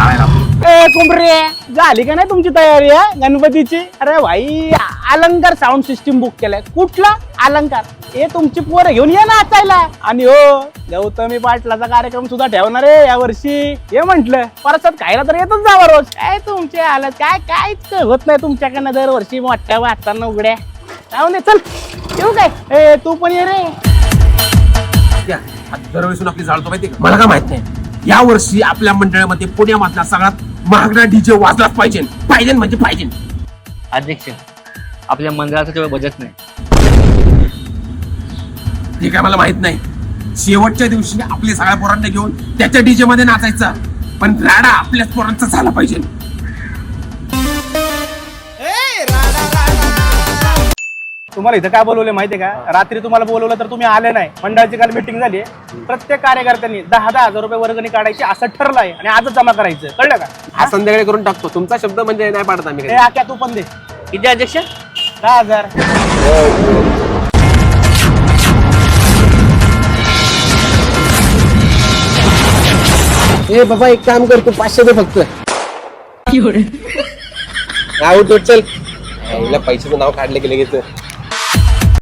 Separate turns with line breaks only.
ए झाली का नाही तुमची तयारी आहे गणपतीची? अरे भाई अलंकार साऊंड सिस्टीम बुक केलाय. कुठला? अलंकार. हे तुमची पोरं घेऊन ये नाचायला आणि हो गौतमी पाटलाचा कार्यक्रम सुद्धा ठेवणार आहे या वर्षी हे म्हंटल परसात खायला तर येतच जावा रोज काय तुमचे हालत? काय काहीच होत नाही तुमच्याकडनं दरवर्षी मोठ्या वाचताना उघड्या? जाऊन दे चल. येऊ काय? ए तू पण ये रे.
त्या दरवेळेस आपली जाळतो माहिती का? मला काय माहीत नाही. या वर्षी आपल्या मंडळामध्ये पुण्यामधला सगळ्यात महागडा डीजे वाजलाच पाहिजे. पाहिजे म्हणजे पाहिजे.
अध्यक्ष आपल्या मंदिराचं तेवढं बजेट नाही.
हे काय मला माहीत नाही. शेवटच्या दिवशी आपल्या सगळ्या पोरांना घेऊन त्याच्या डीजे मध्ये नाचायचा. पण राडा आपल्याच पोरांचा झाला पाहिजे.
तुम्हाला इथं काय बोलवलं माहितीये का? रात्री तुम्हाला बोलवलं तर तुम्ही आले नाही. मंडळाची काल मिटिंग झाली. प्रत्येक कार्यकर्त्यांनी दहा दहा हजार रुपये वर्गणी काढायची असं ठरलं आहे आणि आजच जमा करायचं. कळलं का?
हा? संध्याकाळी करून टाकतो. तुमचा शब्द म्हणजे नाही पाडत आम्ही काही.
आक्या तू पण दे.
किती अध्यक्ष?
दहा हजार.
ए बाबा एक काम कर तू पाचशे दे फक्त. आऊट चल हिला पैशाचं नाव काढले गेले गेलं